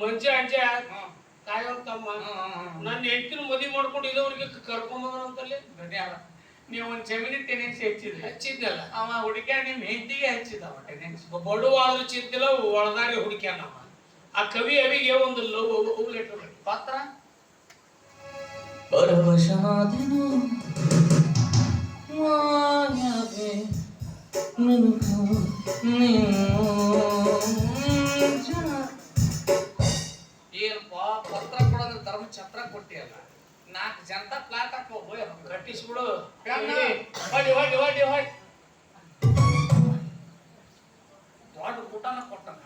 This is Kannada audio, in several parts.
ಮಂಜೆ ಅಂಜೆ ತಾಯವ್ರ ಹ್ಮ್. ನನ್ನ ಹೆಂಡತಿನ ಮದಿ ಮಾಡ್ಕೊಂಡು ಇದವರಿಗೆ ಕರ್ಕೊಂಬಂದ್ರಂತಲ್ಲಿ ಧನ್ಯವಾದ ನೀವು ಒಂದ್ ಜಮೀನಿ ಟೆನೆನ್ಸಿ ಹೆಚ್ಚಿದ್ರಿ. ಹಚ್ಚಿದ್ದಲ್ಲ ಅವ ಹುಡುಗ ನಿಮ್ ಹೆಂಡತಿಗೆ ಹಚ್ಚಿದವ ಟೆನೆನ್ಸಿ ಬಡವಾದ್ರೂ ಚಿಂತಿಲ್ಲ ಒಳದಾರಿ ಹುಡುಕ್ಯಾನವ ಆ ಕವಿ ಅವಿಗೆ ಒಂದು ಲವ್ ಲೆಟರ್ ಪಾತ್ರ? ಪರವಶನಾದೆನು ಮಾಯವೇ ಕೊಟ್ಟಿಯಲ್ಲ ನಾಲ್ಕು ಜನತಾ ಪ್ಲಾಟ್ ಹಾಕೋ ಹೋಯ್ ಕಟ್ಟಿಸ್ಬಿಡು. ಹೊಡಿ ಹೊಡಿ ಹೊಡಿ ಹೊಡಿ ದೊಡ್ಡ ಊಟನ ಕೊಟ್ಟಂಗ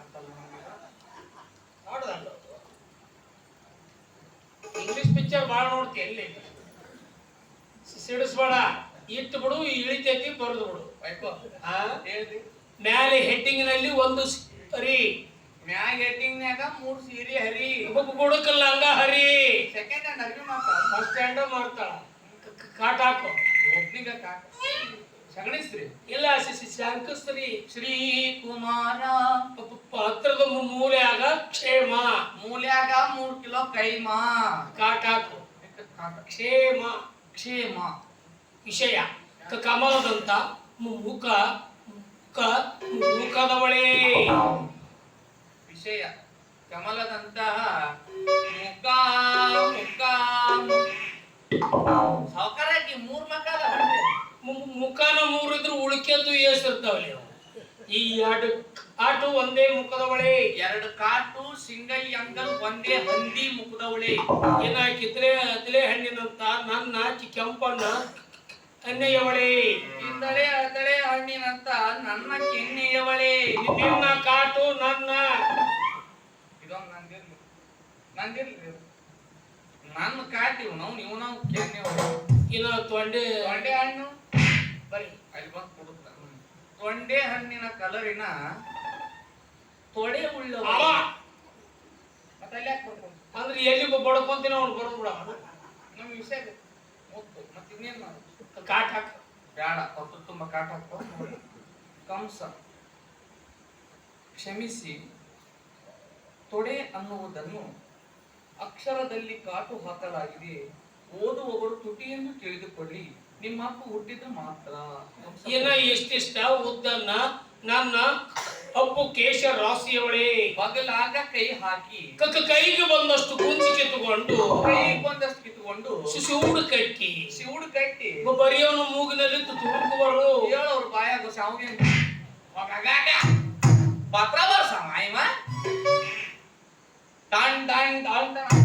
ನೋಡ್ದಲ್ಲ? ಇಂಗ್ಲಿಷ್ ಪಿಕ್ಚರ್ ಭಾಳ ನೋಡ್ತಿ ಎಲ್ಲಿ? ಸಿಡಿಸ್ಬೇಡ. ಇಟ್ಟು ಬಿಡು ಇಳಿತೈತಿ ಬರೆದು ಬಿಡು. ಮ್ಯಾಲೆ ಆ ನಲ್ಲಿ ಒಂದು ಹರಿ. ಮ್ಯಾಗ ಹೆಡ್ಡಿಂಗ್ನ್ಯಾಗ ಮೂರು ಸೀರೆ ಹರಿ. ಗುಡುಕಲ್ಲ ಹಂಗ ಹರಿ. ಸೆಕೆಂಡ್ ಹ್ಯಾಂಡ್ ಅಗ್ರಿ ಮಾಡ್ತಾಳ ಫಸ್ಟ್ ಹ್ಯಾಂಡ್ ಮಾಡ್ತಾಳ. ಕಾಟ ಹಾಕು. ಒಬ್ನಿಗ ಕಾಟ ಸಗಣಿಸ್ತ್ರಿ ಇಲ್ಲ ಶಾಂಕಸ್ತ್ರಿ ಶ್ರೀ ಕುಮಾರ ಪಾತ್ರದ ಮೂಲೆಯಾಗ ಕ್ಷೇಮ. ಮೂಲ್ಯಾಗ ಮೂರ್ ಕಿಲೋ ಕೈಮ. ಕಾಟ ಹಾಕು. ಕ್ಷೇಮ. ಕ್ಷೇಮ. ವಿಷಯ. ಕಮಲದಂತ ಮುಖ. ಮುಖ. ಮುಖದ ಬಳೆ ವಿಷಯ. ಕಮಲದಂತಹ ಸಾವುಕಾರಾಗಿ ಮೂರ್ ಮಕ್ಕಳ ಮುಖಾನ ಮುಖನ ಮೂರಿದ್ರು ಉಳಿಕೆದ್ದು ಏಸಿರ್ತಾವಲ್ಲಿ. ಈ ಎರಡು ಆಟು ಒಂದೇ ಮುಖದವಳೆ. ಎರಡು ಕಾಟು ಸಿಂಗಲ್ ಅಂಗಲ್ ಒಂದೇ ಹಂದಿ ಮುಖದವಳೆ. ಏನ ಕಿತ್ಲೆ ಅತ್ಲೆ ಹಣ್ಣಿನಂತ ನನ್ನ ಕೆಂಪಣ್ಣ ಕೆಂಪನ್ನ ಅನ್ನಯ್ಯವಳೆ ಇದ್ದಳೆ ಅತಳೆ ಹಣ್ಣಿನಂತ ನನ್ನ ಕೆನ್ನೆಯವಳೆ ನಿನ್ನ ಕಾಟು ನನ್ನ. ಇದೊಂದು ನಂದಿರ್ಲಿ. ನಂದಿರ್ಲಿ. ನನ್ನ ಕಾಟಿವ್ ನಾವು ನೀವು ನಾವು ಕೆನ್ನೆಯವಳೆ ಇದು ತೊಂಡೆ ತೊಂಡೆ ಹಣ್ಣು? ಬರಿ ಅಲ್ಲಿ ಬಂದು ಕೊಡುತ್ತ ತೊಂಡೆ ಹಣ್ಣಿನ ಕಲರಿನ ತೊಡೆ ಉಳ್ಳವ. ಅವ! ಮತ್ತೆ ಅಲ್ಲಿ ಯಾಕೆ ಬರ್ಕೊಂಡು ಅಂದ್ರೆ ಎಲ್ಲಿ ಬಡ್ಕೊಂತೀನಿ ಅವ್ನು ಬರೋದು ಬಿಡ. ನಮ್ಮ ವಿಷಯ. ಮುತ್ತು ಮತ್ತೆ ಇನ್ನೇನ್ ಮಾಡೋದು? ಕಾಟ್ ಹಾಕ. ಬೇಡ ಹೊತ್ತು ತುಂಬ ಕಾಟ ಹಾಕೋ ಕಂಸ. ಕ್ಷಮಿಸಿ. ತೊಡೆ ಅನ್ನುವುದನ್ನು ಅಕ್ಷರದಲ್ಲಿ ಕಾಟು ಹಾಕಲಾಗಿದೆ. ಓದುವವರು ತುಟಿಯನ್ನು ತಿಳಿದುಕೊಳ್ಳಿ. ನಿಮ್ಮ ಅಪ್ಪ ಹುಟ್ಟಿದ ಮಾತ್ರ. ಏನ ಎಷ್ಟಿಷ್ಟ ಉದ್ದನ್ನ ನನ್ನ ಅಪ್ಪು ಕೇಶ ರಾಶಿಯವಳೇ. ಬಗಲಾಗ ಕೈ ಹಾಕಿ. ಕಕ್ಕ ಕೈಗೆ ಬಂದಷ್ಟು ಕುಂಚಿ ಕಿತ್ತುಕೊಂಡು ಕೈಗೆ ಬಂದಷ್ಟು ಕಿತ್ಕೊಂಡು ಶಿವಡು ಕಟ್ಟಿ. ಶಿವಡು ಕಟ್ಟಿ. ಬರೆಯೋನು ಮೂಗಿನಲ್ಲಿ ತುರುಕುವರು ಹೇಳೋರು ಬಾಯಾಗ ಶಾವಿಗೆ ಪಾತ್ರ ಪತ್ರ ಬರ್ಸ ஆழ்ந்த ஆழ்ந்த